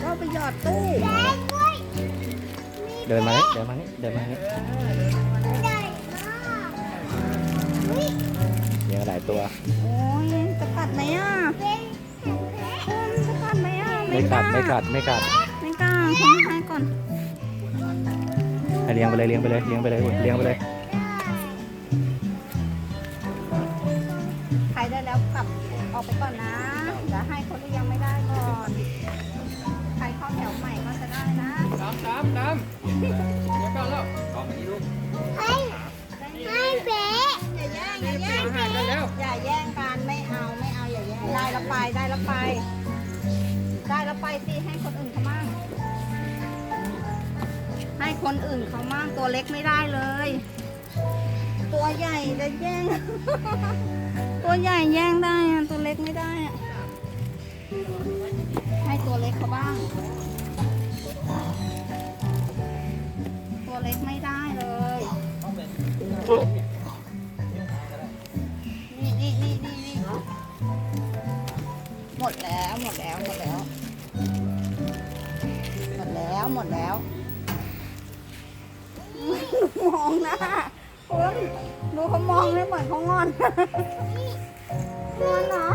ก็เอาไปหยอดตู้เดินมานี่เดินมานี่เดินมานี่เลี้ยงหลายตัวโอ้ยจะกัดไหมอะเออจะกัดไหมอะไม่กัดไม่กัดไม่กัดไม่กล้าเขาไม่ให้ก่อนให้เลี้ยงไปเลยเลี้ยงไปเลยเลี้ยงไปเลยเลี้ยงไปเลยใครได้แล้วกลับออกไปก่อนนะเดี๋ยวให้คนที่ยัง น้ำน้ำเดี๋ยวก่อนแล้วเอาไปลูกให้ให้เบ๊อย่าแย่งอย่าแย่งอาหารกันแล้วอย่าแย่งกันไม่เอาไม่เอาอย่าแย่งได้แล้วไปได้แล้วไป ได้แล้วไปสิให้คนอื่นเขามั่งให้คนอื่นเขามั่งตัวเล็กไม่ได้เลย ตัวใหญ่จะแย่ง ตัวใหญ่แย่งได้ ล็กไม่ได้เลย นี่นี่นี่นี่นี่หมดแล้วหมดแล้วหมดแล้ว หมดแล้วหมดแล้ว มองหน้าคุณดูเขามองไม่เหมือนเขางอนงอนเหรอ